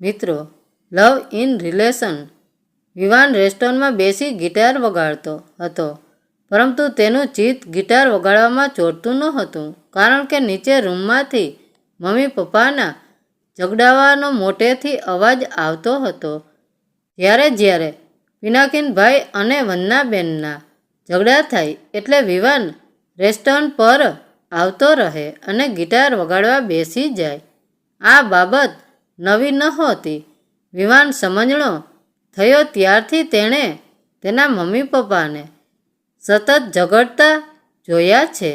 મિત્રો, લવ in relation. Vivaan રેસ્ટોરન્ટમાં બેસી ગિટાર વગાડતો હતો, પરંતુ તેનું ચિત્ત ગિટાર વગાડવામાં ચોરતું નહોતું, કારણ કે નીચે રૂમમાંથી મમ્મી પપ્પાના ઝઘડાવાનો મોટેથી અવાજ આવતો હતો. જ્યારે જ્યારે પિનાકીનભાઈ અને વંદનાબેનના ઝઘડા થાય એટલે વિવાન રેસ્ટોરન્ટ પર આવતો રહે અને ગિટાર વગાડવા બેસી જાય. આ બાબત નવી નહોતી વિવાન સમજણો થયો ત્યારથી તેણે તેના મમ્મી પપ્પાને સતત ઝઘડતા જોયા છે.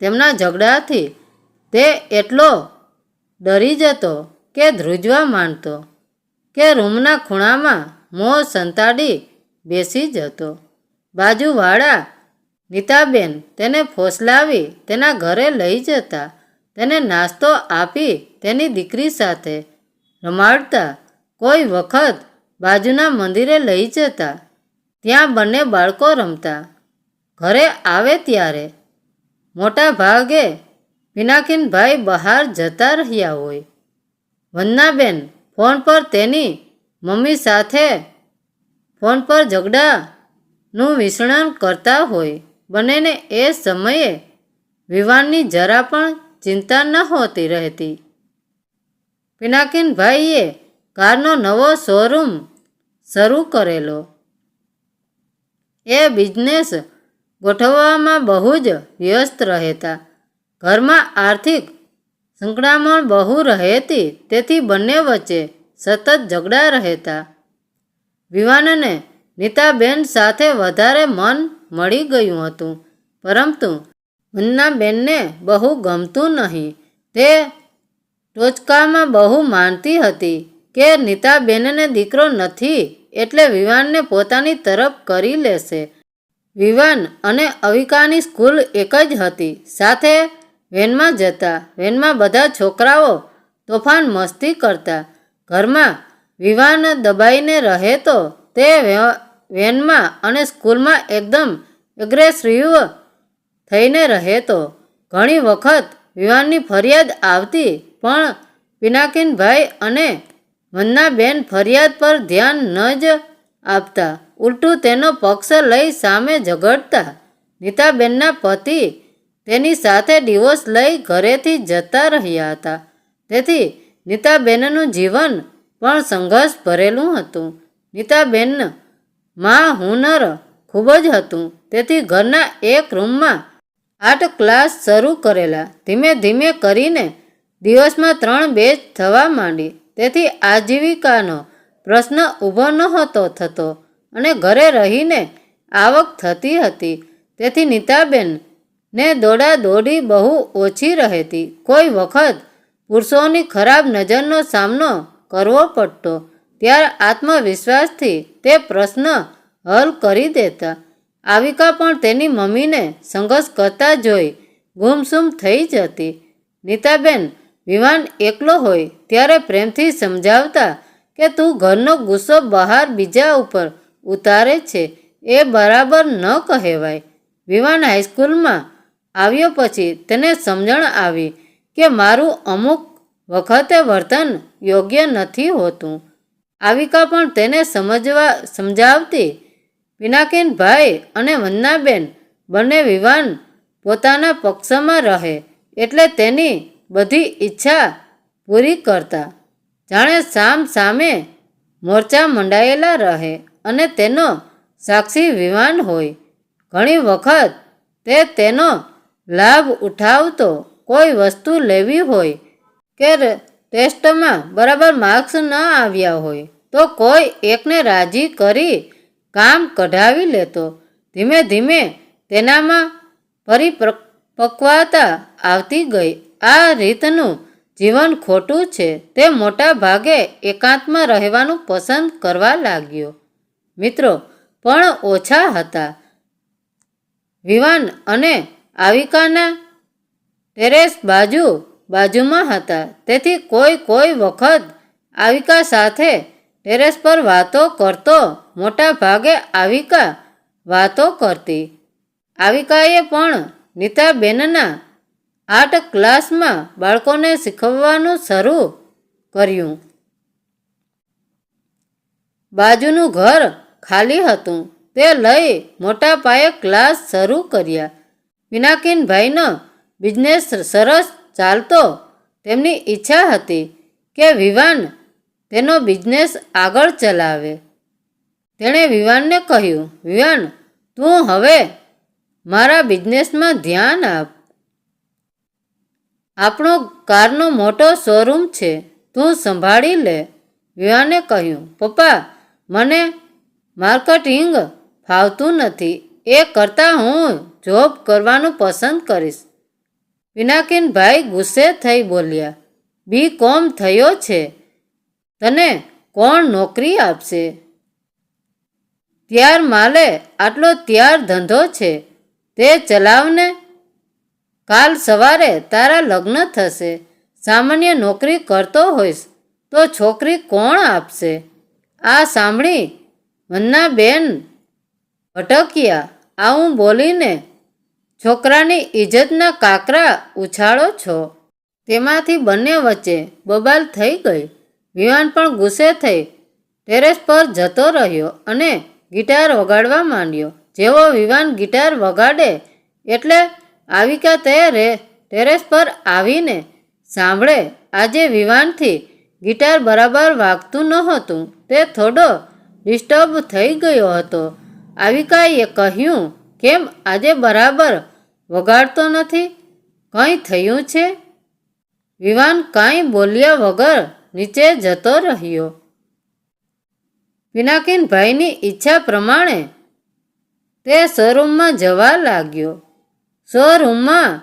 તેમના ઝઘડાથી તે એટલો ડરી જતો કે ધ્રુજવા માંડતો કે રૂમના ખૂણામાં મોં સંતાડી બેસી જતો. બાજુવાળા નીતાબેન તેને ફોસલાવી તેના ઘરે લઈ જતા. તેને નાસ્તો આપી તેની દીકરી સાથે રમાડતા કોઈ વખત બાજુના મંદિરે લઈ જતા. ત્યાં બંને બાળકો રમતા. ઘરે આવે ત્યારે મોટા ભાગે પિનાકીનભાઈ બહાર જતા રહ્યા હોય. વંદનાબેન ફોન પર તેની મમ્મી સાથે ફોન પર ઝઘડાનું વિસર્ણન કરતા હોય. બંનેને એ સમયે વિવાનની જરા પણ ચિંતા નહોતી રહેતી. પિનાકીનભાઈએ કારનો નવો શોરૂમ શરૂ કરેલો. એ બિઝનેસ ગોઠવવામાં બહુ જ વ્યસ્ત રહેતા. ઘરમાં આર્થિક સંકળામણ બહુ રહેતી, તેથી બંને વચ્ચે સતત ઝઘડા રહેતા. વિવાનને નીતાબેન સાથે વધારે મન મળી ગયું હતું, પરંતુ વંદનાબેનને બહુ ગમતું નહીં. તે ટોચકામાં બહુ માનતી હતી કે નીતાબેનને દીકરો નથી એટલે વિવાનને પોતાની તરફ કરી લેશે. વિવાન અને અવિકાની સ્કૂલ એક જ હતી. સાથે વેનમાં જતા, વેનમાં બધા છોકરાઓ તોફાન મસ્તી કરતા. ઘરમાં વિવાન દબાઈને રહે તો તે વેનમાં અને સ્કૂલમાં એકદમ એગ્રેસિવ થઈને રહેતો ઘણી વખત વિવાનની ફરિયાદ આવતી, પણ પિનાકીનભાઈ અને વંદનાબેન ફરિયાદ પર ધ્યાન ન જ આપતા. ઉલટું તેનો પક્ષ લઈ સામે ઝઘડતા. નીતાબેનના પતિ તેની સાથે ડિવોર્સ લઈ ઘરેથી જતા રહ્યા હતા. તેથી નીતાબેનનું જીવન પણ સંઘર્ષ ભરેલું હતું. નીતાબેનમાં હુનર ખૂબ જ હતું. તેથી ઘરના એક રૂમમાં આર્ટ ક્લાસ શરૂ કરેલા. ધીમે ધીમે કરીને દિવસમાં ત્રણ બેચ થવા માંડી. તેથી આજીવિકાનો પ્રશ્ન ઊભો નહોતો થતો અને ઘરે રહીને આવક થતી હતી. તેથી નીતાબેન ને દોડા દોડી બહુ ઓછી રહેતી. કોઈ વખત પુરુષોની ખરાબ નજરનો સામનો કરવો પડતો. ત્યારે આત્મવિશ્વાસથી તે પ્રશ્ન હલ કરી દેતા. આવિકા પણ તેની મમ્મીને સંઘર્ષ કરતા જોઈ ગુમસુમ થઈ જતી. નીતાબેન વિવાન એકલો હોય ત્યારે પ્રેમથી સમજાવતા કે તું ઘરનો ગુસ્સો બહાર બીજા ઉપર ઉતારે છે એ બરાબર ન કહેવાય. વિવાન હાઈસ્કૂલમાં આવ્યો પછી તેને સમજણ આવી કે મારું અમુક વખતે વર્તન યોગ્ય નથી હોતું. આવિકા પણ તેને સમજવા સમજાવતી પિનાકીનભાઈ અને વંદનાબેન બંને વિવાન પોતાના પક્ષમાં રહે એટલે તેની બધી ઈચ્છા પૂરી કરતા. જાણે સામ સામે મોરચા મંડાયેલા રહે અને તેનો સાક્ષી વિવાન હોય. ઘણી વખત તે તેનો લાભ ઉઠાવતો કોઈ વસ્તુ લેવી હોય કે ટેસ્ટમાં બરાબર માર્ક્સ ન આવ્યા હોય તો કોઈ એકને રાજી કરી કામ કઢાવી લેતો. ધીમે ધીમે તેનામાં પરિપક્વતા આવતી ગઈ. આ રીતનું જીવન ખોટું છે. તે મોટા ભાગે એકાંતમાં રહેવાનું પસંદ કરવા લાગ્યો. મિત્રો, પણ ઓછા હતા. વિવાન અને આવિકાના ટેરેસ બાજુ બાજુમાં હતા. તેથી કોઈ કોઈ વખત આવિકા સાથે ટેરેસ પર વાતો કરતો મોટા ભાગે આવિકા વાતો કરતી. આવિકાએ પણ નીતાબેનના આર્ટ ક્લાસમાં બાળકોને શીખવવાનું શરૂ કર્યું. બાજુનું ઘર ખાલી હતું. તે લઈ મોટા પાયે ક્લાસ શરૂ કર્યા. પિનાકીનભાઈનો બિઝનેસ સરસ ચાલતો. તેમની ઈચ્છા હતી કે વિવાન તેનો બિઝનેસ આગળ ચલાવે. તેણે વિવાનને કહ્યું, વિવાન, તું હવે મારા બિઝનેસમાં ધ્યાન આપ. આપણો કારનો મોટો શોરૂમ છે, તું સંભાળી લે. વિવાને કહ્યું, પપ્પા, મને માર્કેટિંગ ફાવતું નથી. એ કરતાં હું જોબ કરવાનું પસંદ કરીશ. પિનાકીનભાઈ ગુસ્સે થઈ બોલ્યા, બી કોમ થયો છે. તને કોણ નોકરી આપશે? ત્યાર માલે આટલો ત્યાર ધંધો છે, તે ચલાવને? કાલ સવારે તારા લગ્ન થશે, સામાન્ય નોકરી કરતો હોઈશ, તો છોકરી કોણ આપશે? આ સાંભળી મન્ના બેન ભટક્યા, આવું બોલીને છોકરાની ઇજ્જતના કાકરા ઉછાળો છો. તેમાંથી બંને વચ્ચે બબાલ થઈ ગઈ. વિવાન પણ ગુસ્સે થઈ ટેરેસ પર જતો રહ્યો અને ગિટાર વગાડવા માંડ્યો. જેવો વિવાન ગિટાર વગાડે એટલે આવિકા તે રે ટેરેસ પર આવીને સાંભળે, આજે વિવાનથી ગિટાર બરાબર વાગતું નહોતું. તે થોડો ડિસ્ટર્બ થઈ ગયો હતો. આવિકાએ કહ્યું, કેમ આજે બરાબર વગાડતો નથી? કંઈ થયું છે? વિવાન કાંઈ બોલ્યા વગર નીચે જતો રહ્યો. પિનાકીનભાઈની ઈચ્છા પ્રમાણે તે શોરૂમમાં જવા લાગ્યો. શોરૂમમાં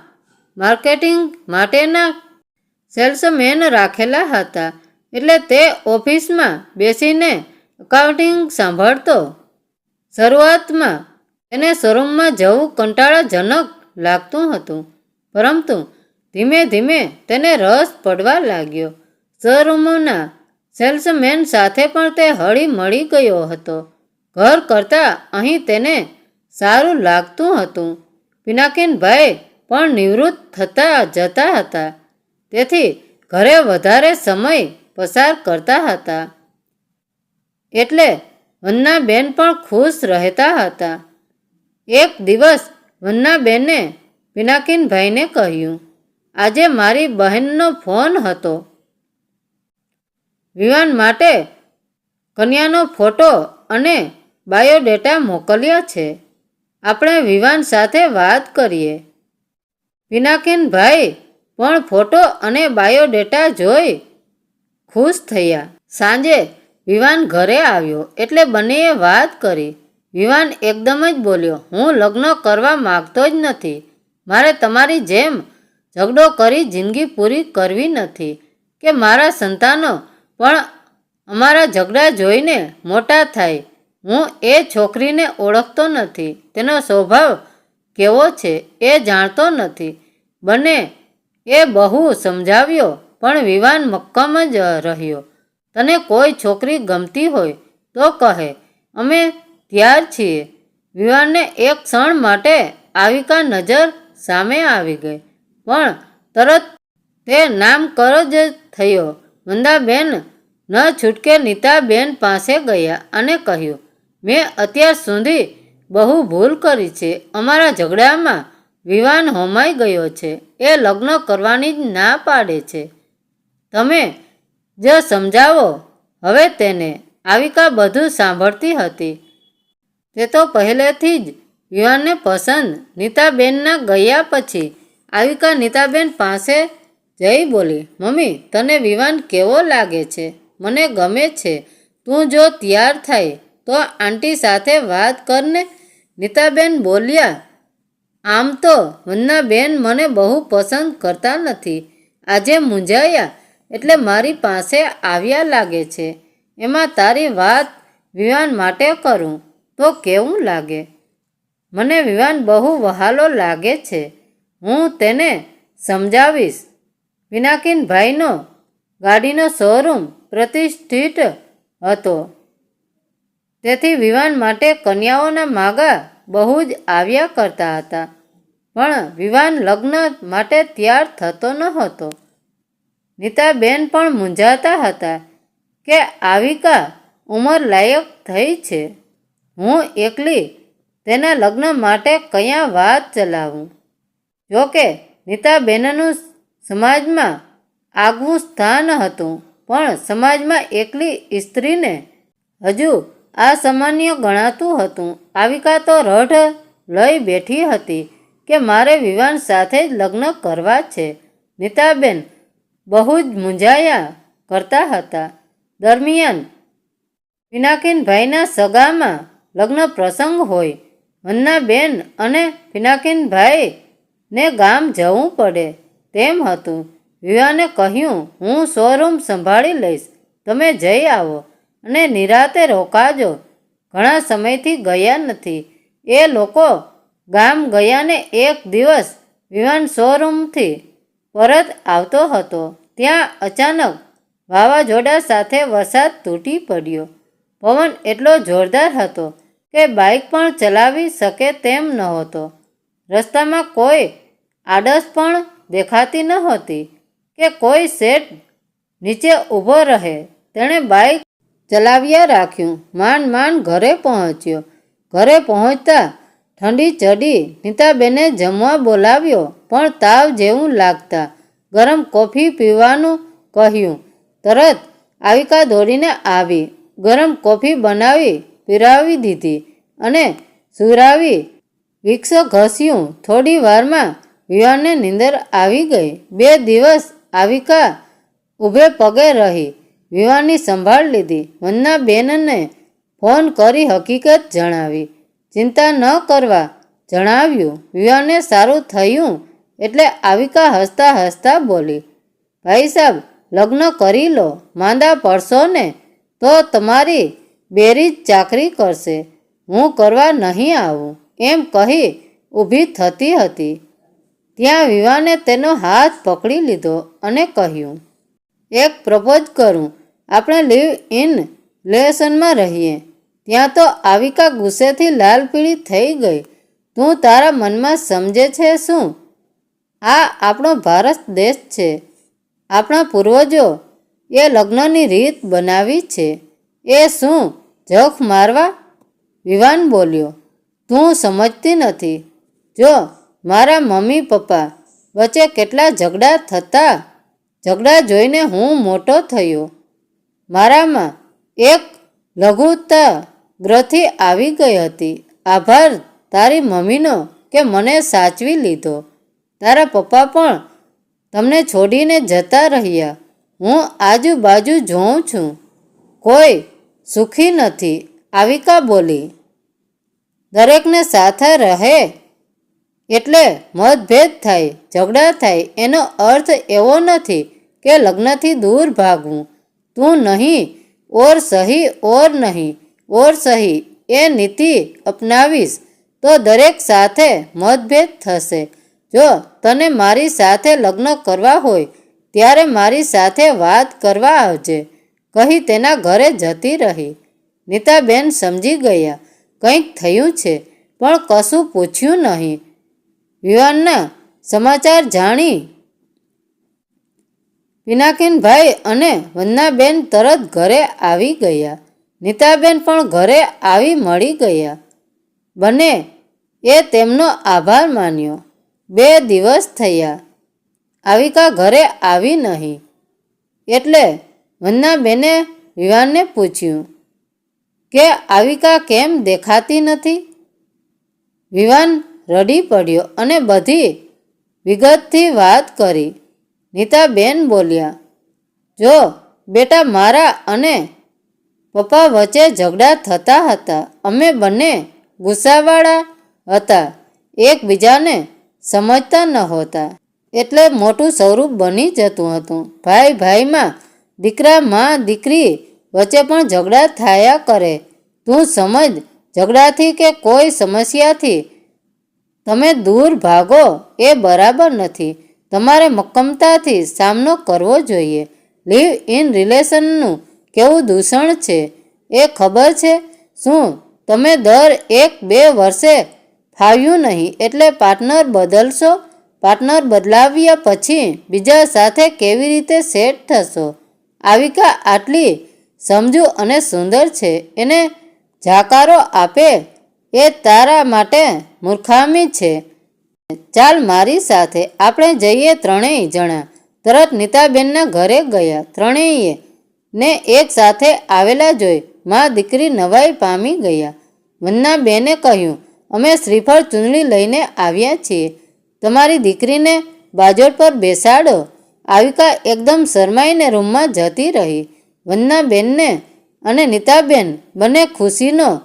માર્કેટિંગ માટેના સેલ્સમેન રાખેલા હતા એટલે તે ઓફિસમાં બેસીને એકાઉન્ટિંગ સાંભળતો. શરૂઆતમાં તેને શોરૂમમાં જવું કંટાળાજનક લાગતું હતું, પરંતુ ધીમે ધીમે તેને રસ પડવા લાગ્યો. શોરૂમના સેલ્સમેન સાથે પણ તે હળી મળી ગયો હતો. ઘર કરતાં અહીં તેને સારું લાગતું હતું. પિનાકીનભાઈ પણ નિવૃત્ત થતા જતા હતા. તેથી ઘરે વધારે સમય પસાર કરતા હતા. એટલે વન્નાબેન પણ ખુશ રહેતા હતા. એક દિવસ વન્નાબેને પિનાકીનભાઈને કહ્યું, આજે મારી બહેનનો ફોન હતો. વિવાન માટે કન્યાનો ફોટો અને બાયોડેટા મોકલ્યા છે. આપણે વિવાન સાથે વાત કરીએ. વિનાકેનભાઈ પણ ફોટો અને બાયોડેટા જોઈ ખુશ થયા. સાંજે વિવાન ઘરે આવ્યો એટલે બંનેએ વાત કરી. વિવાન એકદમ જ બોલ્યો, હું લગ્ન કરવા માગતો જ નથી. મારે તમારી જેમ ઝઘડો કરી જિંદગી પૂરી કરવી નથી કે મારા સંતાનો પણ અમારા ઝઘડા જોઈને મોટા થાય. હું એ છોકરીને ઓળખતો નથી. તેનો સ્વભાવ કેવો છે એ જાણતો નથી. બને એ બહુ સમજાવ્યો, પણ વિવાન મક્કમ જ રહ્યો. તને કોઈ છોકરી ગમતી હોય તો કહે, અમે ત્યાર છીએ. વિવાનને એક ક્ષણ માટે આવિકા નજર સામે આવી ગઈ, પણ તરત તે નામ કર જ થયો. મંદાબેન ન છૂટકે નીતાબેન પાસે ગયા અને કહ્યું, મેં અત્યાર સુધી બહુ ભૂલ કરી છે. અમારા ઝઘડામાં વિવાન હોમાઈ ગયો છે. એ લગ્ન કરવાની જ ના પાડે છે. તમે જ સમજાવો. હવે તેને. આવિકા બધું સાંભળતી હતી. તે તો પહેલેથી જ વિવાનને પસંદ. નીતાબેનના ગયા પછી આવિકા નીતાબેન પાસે જઈ બોલી, મમ્મી, તને વિવાન કેવો લાગે છે? મને ગમે છે. તું જો તૈયાર થાય, તો આંટી સાથે વાત કરને. નીતાબેન બોલ્યા, આમ તો વન્નાબેન મને બહુ પસંદ કરતા નથી. આજે મૂંઝાયા, એટલે મારી પાસે આવ્યા લાગે છે. એમાં તારી વાત વિવાન માટે કરું, તો કેવું લાગે? મને વિવાન બહુ વહાલો લાગે છે. હું તેને સમજાવીશ. પિનાકીનભાઈનો ગાડીનો શોરૂમ પ્રતિષ્ઠિત હતો. તેથી વિવાન માટે કન્યાઓના માગા બહુ જ આવ્યા કરતા હતા. પણ વિવાન લગ્ન માટે તૈયાર થતો ન હતો નીતાબેન પણ મૂંઝાતા હતા કે આવિકા ઉંમર લાયક થઈ છે. હું એકલી તેના લગ્ન માટે કયા વાત ચલાવું? જોકે નીતાબેનનું સમાજમાં આગવું સ્થાન હતું, પણ સમાજમાં એકલી સ્ત્રીને હજુ આ ગણાતું હતું. આવિકા તો રઢ લઈ બેઠી હતી કે મારે વિવાન સાથે જ લગ્ન કરવા છે. નીતાબેન બહુ જ મૂંઝાયા કરતા હતા. દરમિયાન પિનાકીનભાઈના સગામાં લગ્ન પ્રસંગ હોય વન્નાબેન અને પિનાકીનભાઈને ગામ જવું પડે. તેમ હતું. વિવાને કહ્યું, હું શોરૂમ સંભાળી લઈશ. તમે જઈ આવો અને નિરાતે રોકાજો. ઘણા સમયથી ગયા નથી. એ લોકો ગામ ગયાને એક દિવસ વિવાન શોરૂમથી પરત આવતો હતો. ત્યાં અચાનક વાવાઝોડા સાથે વરસાદ તૂટી પડ્યો. પવન એટલો જોરદાર હતો કે બાઇક પણ ચલાવી શકે તેમ નહોતો. રસ્તામાં કોઈ આડસ પણ દેખાતી નહોતી કે કોઈ સેટ નીચે ઊભો રહે. તેણે બાઇક ચલાવ્યા રાખ્યું. માંડ માંડ ઘરે પહોંચ્યો. ઘરે પહોંચતા ઠંડી ચડી. નીતાબેને જમવા બોલાવ્યો, પણ તાવ જેવું લાગતા. ગરમ કોફી પીવાનું કહ્યું. તરત આવિકા દોડીને આવી. ગરમ કોફી બનાવી, પીરાવી દીધી અને સુરાવી. વિક્ષો ઘસ્યું. થોડી વારમાં વિવાનને નીંદર આવી ગઈ. બે દિવસ આવિકા ઊભે પગે રહી. વિવાહની સંભાળ લીધી. વંદનાબેનને ફોન કરી હકીકત જણાવી. ચિંતા ન કરવા જણાવ્યું. વિવાહને સારું થયું એટલે આવિકા હસતા હસતા બોલી, ભાઈ સાહેબ લગ્ન કરી લો. માંદા પડશો ને તો તમારી બેરી ચાકરી કરશે. હું કરવા નહીં આવું. એમ કહી ઊભી થતી હતી. ત્યાં વિવાને તેનો હાથ પકડી લીધો અને કહ્યું, એક પ્રપોઝ કરું. આપણે લીવ ઇન રિલેશનમાં રહીએ. ત્યાં તો આવિકા ગુસ્સેથી લાલ પીળી થઈ ગઈ. તું તારા મનમાં સમજે છે શું? આ આપણો ભારત દેશ છે. આપણા પૂર્વજો એ લગ્નની રીત બનાવી છે. એ શું જખ મારવા? વિવાન બોલ્યો, તું સમજતી નથી. જો મારા મમ્મી પપ્પા વચ્ચે કેટલા ઝઘડા થતા? ઝઘડા જોઈને હું મોટો થયો. મારામાં એક લઘુતા ગ્રથિ આવી ગઈ હતી. આભાર તારી મમ્મીનો કે મને સાચવી લીધો. તારા પપ્પા પણ તમને છોડીને જતા રહ્યા. હું આજુબાજુ જોઉં છું. કોઈ સુખી નથી. આવિકા બોલી, દરેકને સાથે રહે. એટલે મતભેદ થાય, ઝઘડા થાય, એનો અર્થ એવો નથી કે લગ્નથી દૂર ભાગવું. તું નહીં, ઓર સહી, ઓર નહીં, ઓર સહી, એ નીતિ અપનાવીશ તો દરેક સાથે મતભેદ થશે. જો તને મારી સાથે લગ્ન કરવા હોય, ત્યારે મારી સાથે વાત કરવા આવજે. કહી તેના ઘરે જતી રહી. નીતાબેન સમજી ગયા. કંઈક થયું છે, પણ કશું પૂછ્યું નહીં. વિવાનના સમાચાર જાણી. પિનાકીનભાઈ અને વંદનાબેન તરત ઘરે આવી ગયા. નીતાબેન પણ ઘરે આવી મળી ગયા. બંને એ તેમનો આભાર માન્યો. બે દિવસ થયા. આવિકા ઘરે આવી નહીં. એટલે વંદનાબેને વિવાનને પૂછ્યું કે આવિકા કેમ દેખાતી નથી? વિવાન રડી પડ્યો અને બધી વિગતથી વાત કરી. નીતાબેન બોલ્યા, જો બેટા મારા અને પપ્પા વચ્ચે ઝઘડા થતા હતા, અમે બંને ગુસ્સાવાળા હતા, એકબીજાને સમજતા નહોતા. એટલે મોટું સ્વરૂપ બની જતું હતું. ભાઈ ભાઈમાં દીકરા માં દીકરી વચ્ચે પણ ઝઘડા થયા કરે. તું સમજ ઝઘડાથી કે કોઈ સમસ્યાથી તમે દૂર ભાગો એ બરાબર નથી. તમારે મક્કમતાથી સામનો કરવો જોઈએ. લીવ ઇન રિલેશનનું કેવું દૂષણ છે? એ ખબર છે? શું તમે દર એક બે વર્ષે ફાવ્યું નહીં એટલે પાર્ટનર બદલશો? પાર્ટનર બદલાવ્યા પછી બીજા સાથે કેવી રીતે સેટ થશો? આવિકા આટલી સમજુ અને સુંદર છે. એને જાકારો આપે એ તારા માટે મૂર્ખામી છે. ચાલ મારી સાથે આપણે જઈએ ત્રણેય જણા. તરત નીતાબેનના ઘરે ગયા. ત્રણેયે ને એક સાથે આવેલા જોઈ મા દીકરી નવાઈ પામી ગયા. વન્નાબેને કહ્યું, અમે શ્રીફળ ચૂંદડી લઈને આવ્યા છીએ. તમારી દીકરીને બાજોટ પર બેસાડો. આવિકા એકદમ શરમાઈને રૂમમાં જતી રહી. વન્નાબેનને અને નીતાબેન બંને ખુશીનો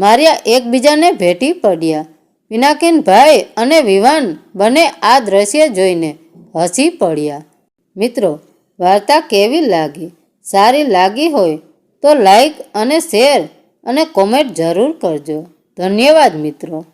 માર્યા એકબીજાને ભેટી પડ્યા. પિનાકીનભાઈ અને વિવાન બંને આ દ્રશ્ય જોઈને હસી પડ્યા. મિત્રો, વાર્તા કેવી લાગી? સારી લાગી હોય તો લાઈક અને શેર અને કોમેન્ટ જરૂર કરજો. ધન્યવાદ, મિત્રો.